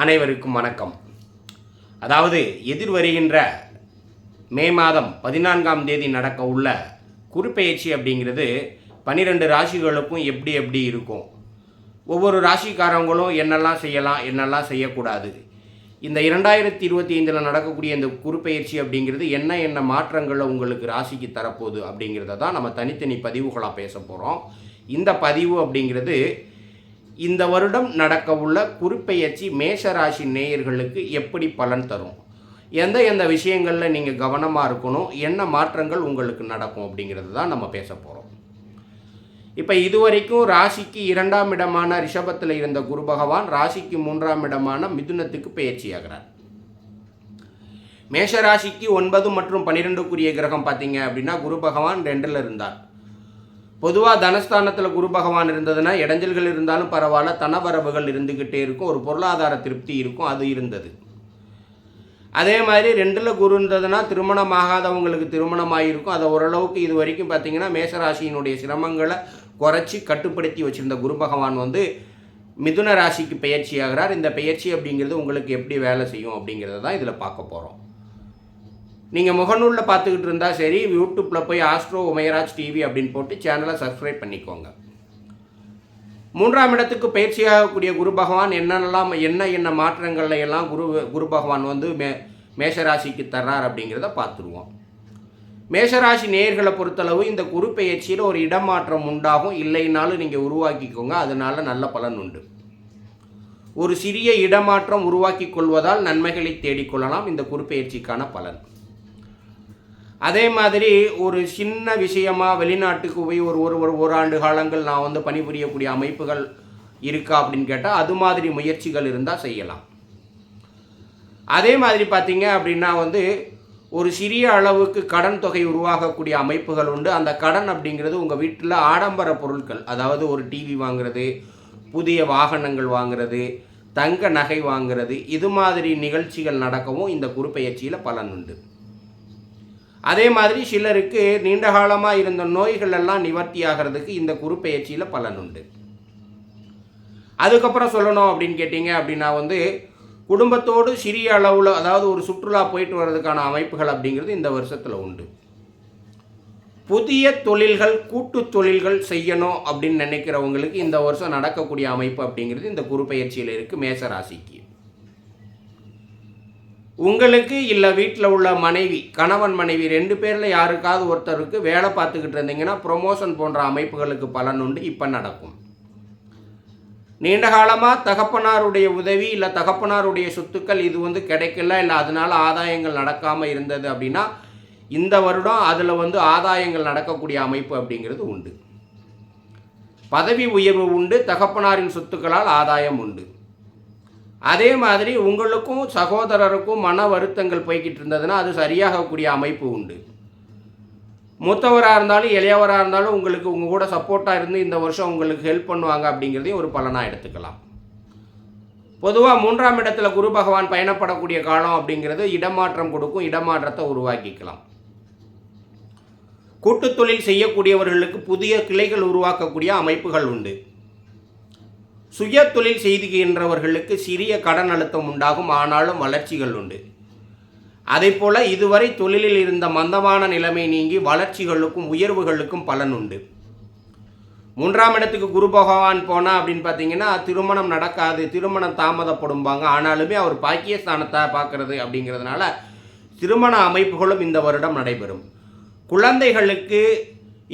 அனைவருக்கும் வணக்கம். அதாவது எதிர் வருகின்ற மே மாதம் பதினான்காம் தேதி நடக்க உள்ள குறுப்பெயர்ச்சி அப்படிங்கிறது பன்னிரெண்டு ராசிகளுக்கும் எப்படி எப்படி இருக்கும். ஒவ்வொரு ராசிக்காரங்களும் என்னெல்லாம் செய்யலாம் என்னெல்லாம் செய்யக்கூடாது. இந்த இரண்டாயிரத்தி இருபத்தி ஐந்தில் நடக்கக்கூடிய இந்த குறுப்பெயர்ச்சி அப்படிங்கிறது என்ன என்ன மாற்றங்களை உங்களுக்கு ராசிக்கு தரப்போகுது அப்படிங்கிறத தான் நம்ம தனித்தனி பதிவுகளாக பேச போகிறோம் இந்த பதிவு அப்படிங்கிறது இந்த வருடம் நடக்க உள்ள குறுப்பெயர்ச்சி மேஷ ராசி நேயர்களுக்கு எப்படி பலன் தரும்? எந்த எந்த விஷயங்களில் நீங்கள் கவனமாக இருக்கணும்? என்ன மாற்றங்கள் உங்களுக்கு நடக்கும் அப்படிங்கிறது தான் நம்ம பேச போகிறோம் இப்போ இதுவரைக்கும் ராசிக்கு இரண்டாம் இடமான ரிஷபத்தில் இருந்த குரு பகவான் ராசிக்கு மூன்றாம் இடமான மிதுனத்துக்கு பயிற்சியாகிறார் மேஷராசிக்கு ஒன்பது மற்றும் பன்னிரெண்டுக்குரிய கிரகம் பார்த்தீங்க அப்படின்னா குரு பகவான் ரெண்டில் இருந்தார். பொதுவாக தனஸ்தானத்தில் குரு பகவான் இருந்ததுன்னா இடைஞ்சல்கள் இருந்தாலும் பரவாயில்ல தனவரவுகள் இருந்துக்கிட்டே இருக்கும் ஒரு பொருளாதார திருப்தி இருக்கும் அது இருந்தது. அதே மாதிரி ரெண்டில் குரு இருந்ததுன்னா திருமணம் ஆகாதவங்களுக்கு திருமணம் ஆகியிருக்கும் அதை ஓரளவுக்கு இது வரைக்கும் பார்த்தீங்கன்னா மேசராசியினுடைய சிரமங்களை குறைச்சி கட்டுப்படுத்தி வச்சுருந்த குரு பகவான் வந்து மிதுன ராசிக்கு பெயர்ச்சி ஆகிறார் இந்த பெயர்ச்சி அப்படிங்கிறது உங்களுக்கு எப்படி வேலை செய்யும் அப்படிங்கிறத தான் இதில் பார்க்க போகிறோம் நீங்கள் முகநூலில் பார்த்துக்கிட்டு இருந்தால் சரி யூடியூப்பில் போய் ஆஸ்ட்ரோ உமையராஜ் டிவி அப்படின்னு போட்டு சேனலை சப்ஸ்கிரைப் பண்ணிக்கோங்க. மூன்றாம் இடத்துக்கு பயிற்சியாகக்கூடிய குரு பகவான் என்னென்னலாம் என்ன என்ன மாற்றங்கள்ல எல்லாம் குரு குரு பகவான் வந்து மே மேஷராசிக்கு தர்றார் அப்படிங்கிறத பார்த்துருவோம். மேஷராசி நேர்களை பொறுத்தளவு இந்த குரு பெயர்ச்சியில் ஒரு இடமாற்றம் உண்டாகும். இல்லைனாலும் நீங்கள் உருவாக்கிக்கோங்க அதனால நல்ல பலன் உண்டு. ஒரு சிறிய இடமாற்றம் உருவாக்கி கொள்வதால் நன்மைகளை தேடிக்கொள்ளலாம் இந்த குரு பெயர்ச்சிக்கான பலன். அதே மாதிரி ஒரு சின்ன விஷயமா வெளிநாட்டுக்கு போய் ஒரு ஒரு ஒரு ஒரு ஆண்டு காலங்கள் நான் வந்து பணிபுரியக்கூடிய அமைப்புகள் இருக்கா அப்படின்னு கேட்டால் அது மாதிரி முயற்சிகள் இருந்தால் செய்யலாம். அதே மாதிரி பார்த்தீங்க அப்படின்னா வந்து ஒரு சிறிய அளவுக்கு கடன் தொகை உருவாகக்கூடிய அமைப்புகள் உண்டு. அந்த கடன் அப்படிங்கிறது உங்கள் வீட்டில் ஆடம்பர பொருட்கள் அதாவது ஒரு டிவி வாங்குறது புதிய வாகனங்கள் வாங்குறது தங்க நகை வாங்குறது இது மாதிரி நிகழ்ச்சிகள் நடக்கவும் இந்த குறுப்பெயர்ச்சியில் பலன் உண்டு. அதே மாதிரி சிலருக்கு நீண்ட காலமாக இருந்த நோய்கள் எல்லாம் நிவர்த்தி ஆகிறதுக்கு இந்த குறுப்பெயர்ச்சியில் பலன் உண்டு. அதுக்கப்புறம் சொல்லணும் அப்படின்னு கேட்டிங்க அப்படின்னா வந்து குடும்பத்தோடு சிறிய அளவில் அதாவது ஒரு சுற்றுலா போயிட்டு வர்றதுக்கான அமைப்புகள் அப்படிங்கிறது இந்த வருஷத்தில் உண்டு. புதிய தொழில்கள் கூட்டு தொழில்கள் செய்யணும் அப்படின்னு நினைக்கிறவங்களுக்கு இந்த வருஷம் நடக்கக்கூடிய அமைப்பு அப்படிங்கிறது இந்த குறுப்பெயர்ச்சியில் இருக்குது மேச ராசிக்கு உங்களுக்கு இல்லை வீட்டில் உள்ள மனைவி கணவன் மனைவி ரெண்டு பேரில் யாருக்காவது ஒருத்தருக்கு வேலை பார்த்துக்கிட்டு இருந்தீங்கன்னா ப்ரொமோஷன் போன்ற அமைப்புகளுக்கு பலன் உண்டு. இப்போ நடக்கும். நீண்ட காலமாக தகப்பனாருடைய உதவி இல்லை தகப்பனாருடைய சொத்துக்கள் இது வந்து கிடைக்கல இல்லை அதனால் ஆதாயங்கள் நடக்காமல் இருந்தது அப்படின்னா இந்த வருடம் அதில் வந்து ஆதாயங்கள் நடக்கக்கூடிய அமைப்பு அப்படிங்கிறது உண்டு. பதவி உயர்வு உண்டு தகப்பனாரின் சொத்துக்களால் ஆதாயம் உண்டு. அதே மாதிரி உங்களுக்கும் சகோதரருக்கும் மன வருத்தங்கள் போய்கிட்டு இருந்ததுன்னா அது சரியாகக்கூடிய அமைப்பு உண்டு. மூத்தவராக இருந்தாலும் இளையவராக இருந்தாலும் உங்களுக்கு உங்கள் கூட சப்போர்ட்டாக இருந்து இந்த வருஷம் உங்களுக்கு ஹெல்ப் பண்ணுவாங்க அப்படிங்கிறதையும் ஒரு பலனாக எடுத்துக்கலாம். பொதுவாக மூன்றாம் இடத்துல குரு பகவான் பயணப்படக்கூடிய காலம் அப்படிங்கிறது இடமாற்றம் கொடுக்கும் இடமாற்றத்தை உருவாக்கிக்கலாம். கூட்டுத்தொழில் செய்யக்கூடியவர்களுக்கு புதிய கிளைகள் உருவாக்கக்கூடிய அமைப்புகள் உண்டு. சுய தொழில் செய்துகின்றவர்களுக்கு சிறிய கடன் அழுத்தம் உண்டாகும் ஆனாலும் வளர்ச்சிகள் உண்டு. அதே போல் இதுவரை தொழிலில் இருந்த மந்தமான நிலைமை நீங்கி வளர்ச்சிகளுக்கும் உயர்வுகளுக்கும் பலன் உண்டு. மூன்றாம் இடத்துக்கு குரு பகவான் போனா அப்படின்னு பார்த்தீங்கன்னா திருமணம் நடக்காது திருமணம் தாமதப்படும்பாங்க. ஆனாலுமே அவர் பாக்கியஸ்தானத்தை பார்க்கறது அப்படிங்கிறதுனால திருமண அமைப்புகளும் இந்த வருடம் நடைபெறும். குழந்தைகளுக்கு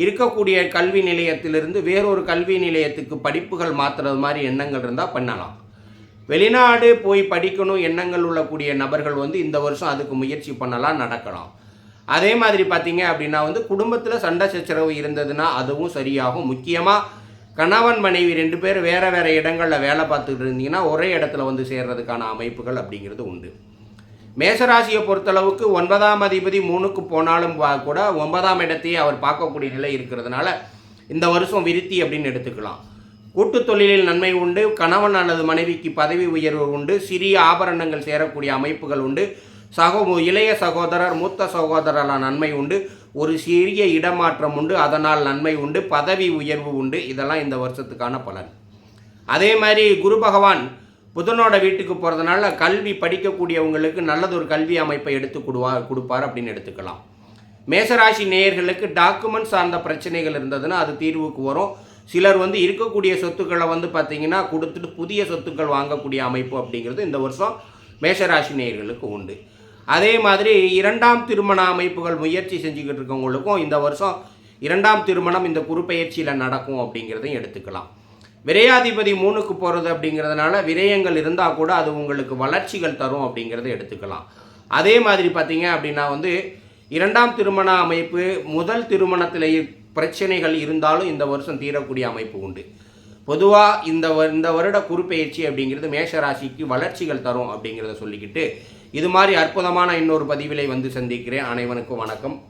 இருக்கக்கூடிய கல்வி நிலையத்திலிருந்து வேறொரு கல்வி நிலையத்துக்கு படிப்புகள் மாற்றுறது மாதிரி எண்ணங்கள் இருந்தால் பண்ணலாம். வெளிநாடு போய் படிக்கணும் எண்ணங்கள் உள்ளக்கூடிய நபர்கள் வந்து இந்த வருஷம் அதுக்கு முயற்சி பண்ணலாம் நடக்கலாம். அதே மாதிரி பார்த்தீங்க அப்படின்னா வந்து குடும்பத்தில் சண்டை சச்சரவு இருந்ததுன்னா அதுவும் சரியாகும். முக்கியமாக கணவன் மனைவி ரெண்டு பேர் வேறு வேறு இடங்களில் வேலை பார்த்துக்கிட்டு இருந்தீங்கன்னா ஒரே இடத்துல வந்து சேர்றதுக்கான அமைப்புகள் அப்படிங்கிறது உண்டு. மேசராசியை பொறுத்தளவுக்கு ஒன்பதாம் அதிபதி மூணுக்கு போனாலும் வா- கூட ஒன்பதாம் இடத்தையே அவர் பார்க்கக்கூடிய நிலை இருக்கிறதுனால இந்த வருஷம் விருத்தி அப்படின்னு எடுத்துக்கலாம். கூட்டுத் தொழிலில் நன்மை உண்டு கணவன் அல்லது மனைவிக்கு பதவி உயர்வு உண்டு சிறிய ஆபரணங்கள் சேரக்கூடிய அமைப்புகள் உண்டு சகோ இளைய சகோதரர் மூத்த சகோதரரான நன்மை உண்டு ஒரு சிறிய இடமாற்றம் உண்டு அதனால் நன்மை உண்டு பதவி உயர்வு உண்டு இதெல்லாம் இந்த வருஷத்துக்கான பலன். அதே மாதிரி குரு பகவான் புதனோட வீட்டுக்கு போகிறதுனால கல்வி படிக்கக்கூடியவங்களுக்கு நல்லதொரு கல்வி அமைப்பை எடுத்து கொடுவா கொடுப்பார் அப்படின்னு எடுத்துக்கலாம். மேசராசி நேயர்களுக்கு டாக்குமெண்ட் சார்ந்த பிரச்சனைகள் இருந்ததுன்னா அது தீர்வுக்கு வரும். சிலர் வந்து இருக்கக்கூடிய சொத்துக்களை வந்து பார்த்திங்கன்னா கொடுத்துட்டு புதிய சொத்துக்கள் வாங்கக்கூடிய அமைப்பு அப்படிங்கிறது இந்த வருஷம் மேஷராசி நேயர்களுக்கு உண்டு. அதே மாதிரி இரண்டாம் திருமண அமைப்புகள் முயற்சி செஞ்சுக்கிட்டு இருக்கவங்களுக்கும் இந்த வருஷம் இரண்டாம் திருமணம் இந்த குறுப்பெயர்ச்சியில் நடக்கும் அப்படிங்கிறதையும் எடுத்துக்கலாம். விரையாதிபதி மூணுக்கு போகிறது அப்படிங்கிறதுனால விரயங்கள் இருந்தால் கூட அது உங்களுக்கு வளர்ச்சிகள் தரும் அப்படிங்கிறத எடுத்துக்கலாம். அதே மாதிரி பார்த்தீங்க அப்படின்னா வந்து இரண்டாம் திருமண அமைப்பு முதல் திருமணத்திலேயே பிரச்சனைகள் இருந்தாலும் இந்த வருஷம் தீரக்கூடிய அமைப்பு உண்டு. பொதுவாக இந்த வ- இந்த வருட குறுப்பெயர்ச்சி அப்படிங்கிறது மேஷராசிக்கு வளர்ச்சிகள் தரும் அப்படிங்கிறத சொல்லிக்கிட்டு இது மாதிரி அற்புதமான இன்னொரு பதிவிலை வந்து சந்திக்கிறேன். அனைவனுக்கும் வணக்கம்.